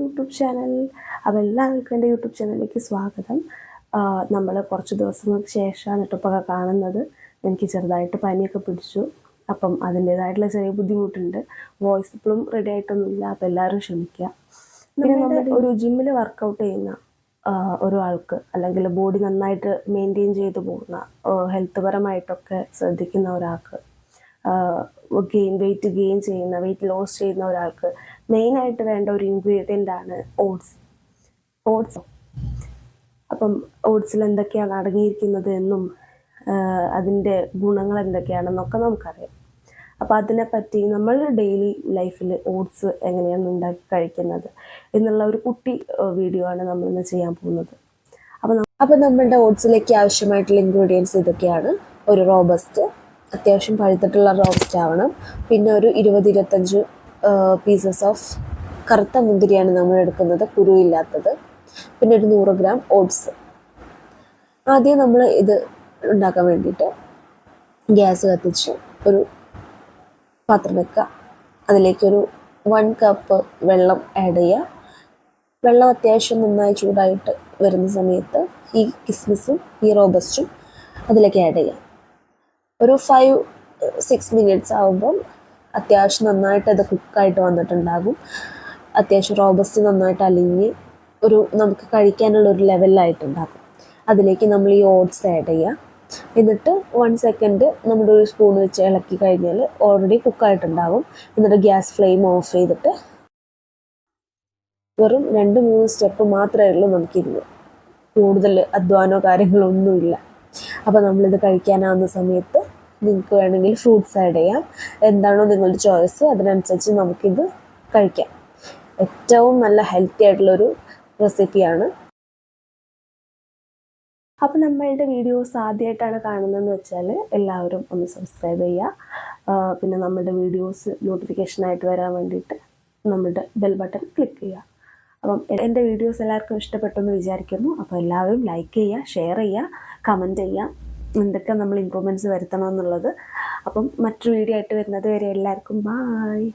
YouTube channel അപ്പോൾ എല്ലാവർക്കും എന്റെ യൂട്യൂബ് ചാനലിലേക്ക് സ്വാഗതം. നമ്മൾ കുറച്ച് ദിവസങ്ങൾക്ക് ശേഷമാണ് ഇപ്പോൾ കാണുന്നത്. എനിക്ക് ചെറുതായിട്ട് പനിയൊക്കെ പിടിച്ചു. അപ്പം അതിന്റേതായിട്ടുള്ള ചെറിയ ബുദ്ധിമുട്ടുണ്ട്. വോയിസ് ഇപ്പോഴും റെഡി ആയിട്ടൊന്നുമില്ല. അപ്പോൾ എല്ലാവരും ക്ഷമിക്കുക. പിന്നെ നമ്മൾ ഒരു ജിമ്മിൽ വർക്കൗട്ട് ചെയ്യുന്ന ഒരാൾക്ക് അല്ലെങ്കിൽ ബോഡി നന്നായിട്ട് മെയിന്റെയിൻ ചെയ്തു പോകുന്ന ഹെൽത്ത് പരമായിട്ടൊക്കെ ശ്രദ്ധിക്കുന്ന ഒരാൾക്ക് ഗെയിൻ വെയിറ്റ് ഗെയിൻ ചെയ്യുന്ന വെയിറ്റ് ലോസ് ചെയ്യുന്ന ഒരാൾക്ക് മെയിനായിട്ട് വേണ്ട ഒരു ഇൻഗ്രീഡിയന്റ് ആണ് ഓട്സ് ഓട്സ് അപ്പം ഓട്സിൽ എന്തൊക്കെയാണ് അടങ്ങിയിരിക്കുന്നത് എന്നും അതിന്റെ ഗുണങ്ങൾ എന്തൊക്കെയാണെന്നൊക്കെ നമുക്കറിയാം. അപ്പോൾ അതിനെപ്പറ്റി നമ്മൾ ഡെയിലി ലൈഫിൽ ഓട്സ് എങ്ങനെയാണ് ഉണ്ടാക്കി കഴിക്കുന്നത് എന്നുള്ള ഒരു കുട്ടി വീഡിയോ ആണ് നമ്മളിന്ന് ചെയ്യാൻ പോകുന്നത്. അപ്പോൾ അപ്പോൾ നമ്മളുടെ ഓട്സിലേക്ക് ആവശ്യമായിട്ടുള്ള ഇൻഗ്രീഡിയൻസ് ഇതൊക്കെയാണ്. ഒരു റോബസ്റ്റ് അത്യാവശ്യം പഴുത്തിട്ടുള്ള റോസ്റ്റ് ആവണം പിന്നെ ഒരു ഇരുപത് ഇരുപത്തഞ്ച് പീസസ് ഓഫ് കറുത്ത മുന്തിരിയാണ് നമ്മൾ എടുക്കുന്നത്. കുരുവില്ലാത്തത്. പിന്നെ ഒരു നൂറ് ഗ്രാം ഓട്സ് ആദ്യം നമ്മൾ ഇത് ഉണ്ടാക്കാൻ വേണ്ടിയിട്ട് ഗ്യാസ് കത്തിച്ച് ഒരു പാത്രം വെക്കുക. അതിലേക്കൊരു വൺ കപ്പ് വെള്ളം ആഡ് ചെയ്യുക. വെള്ളം അത്യാവശ്യം നന്നായി ചൂടായിട്ട് വരുന്ന സമയത്ത് ഈ കിസ്മിസും ഈ റോബസ്റ്റും അതിലേക്ക് ആഡ് ചെയ്യാം ഒരു ഫൈവ് സിക്സ് മിനിറ്റ്സ് ആകുമ്പം അത്യാവശ്യം നന്നായിട്ട് അത് കുക്കായിട്ട് വന്നിട്ടുണ്ടാകും. അത്യാവശ്യം റോബസ്റ്റ് നന്നായിട്ട് അലിഞ്ഞ് ഒരു നമുക്ക് കഴിക്കാനുള്ള ഒരു ലെവലിലായിട്ടുണ്ടാകും അതിലേക്ക് നമ്മൾ ഈ ഓട്സ് ആഡ് ചെയ്യുക എന്നിട്ട് വൺ സെക്കൻഡ് നമ്മുടെ ഒരു സ്പൂൺ വെച്ച് ഇളക്കി കഴിഞ്ഞാൽ ഓൾറെഡി കുക്കായിട്ടുണ്ടാകും എന്നിട്ട് ഗ്യാസ് ഫ്ലെയിം ഓഫ് ചെയ്തിട്ട് വെറും രണ്ട് മൂന്ന് സ്റ്റെപ്പ് മാത്രമേ ഉള്ളൂ നമുക്കിരുന്ന് കൂടുതൽ അധ്വാനോ കാര്യങ്ങളോ ഒന്നുമില്ല അപ്പോൾ നമ്മളിത് കഴിക്കാനാവുന്ന സമയത്ത് നിങ്ങൾക്ക് വേണമെങ്കിൽ ഫ്രൂട്ട്സ് ആഡ് ചെയ്യാം. എന്താണോ നിങ്ങളുടെ ചോയ്സ് അതിനനുസരിച്ച് നമുക്കിത് കഴിക്കാം. ഏറ്റവും നല്ല ഹെൽത്തി ആയിട്ടുള്ളൊരു റെസിപ്പിയാണ് അപ്പോൾ നമ്മളുടെ വീഡിയോസ് ആദ്യമായിട്ടാണ് കാണുന്നതെന്ന് വെച്ചാൽ എല്ലാവരും ഒന്ന് സബ്സ്ക്രൈബ് ചെയ്യുക. പിന്നെ നമ്മളുടെ വീഡിയോസ് നോട്ടിഫിക്കേഷനായിട്ട് വരാൻ വേണ്ടിയിട്ട് നമ്മളുടെ ബെൽ ബട്ടൺ ക്ലിക്ക് ചെയ്യുക. അപ്പം എന്റെ വീഡിയോസ് എല്ലാവർക്കും ഇഷ്ടപ്പെട്ടെന്ന് വിചാരിക്കുന്നു. അപ്പോൾ എല്ലാവരും ലൈക്ക് ചെയ്യുക ഷെയർ ചെയ്യുക കമന്റ് ചെയ്യുക. എന്തൊക്കെ നമ്മൾ ഇമ്പ്രൂവ്മെന്റ്സ് വരുത്തണം എന്നുള്ളത്. അപ്പം മറ്റൊരു വീഡിയോ ആയിട്ട് വരുന്നത് വരെ എല്ലാവർക്കും ബായ്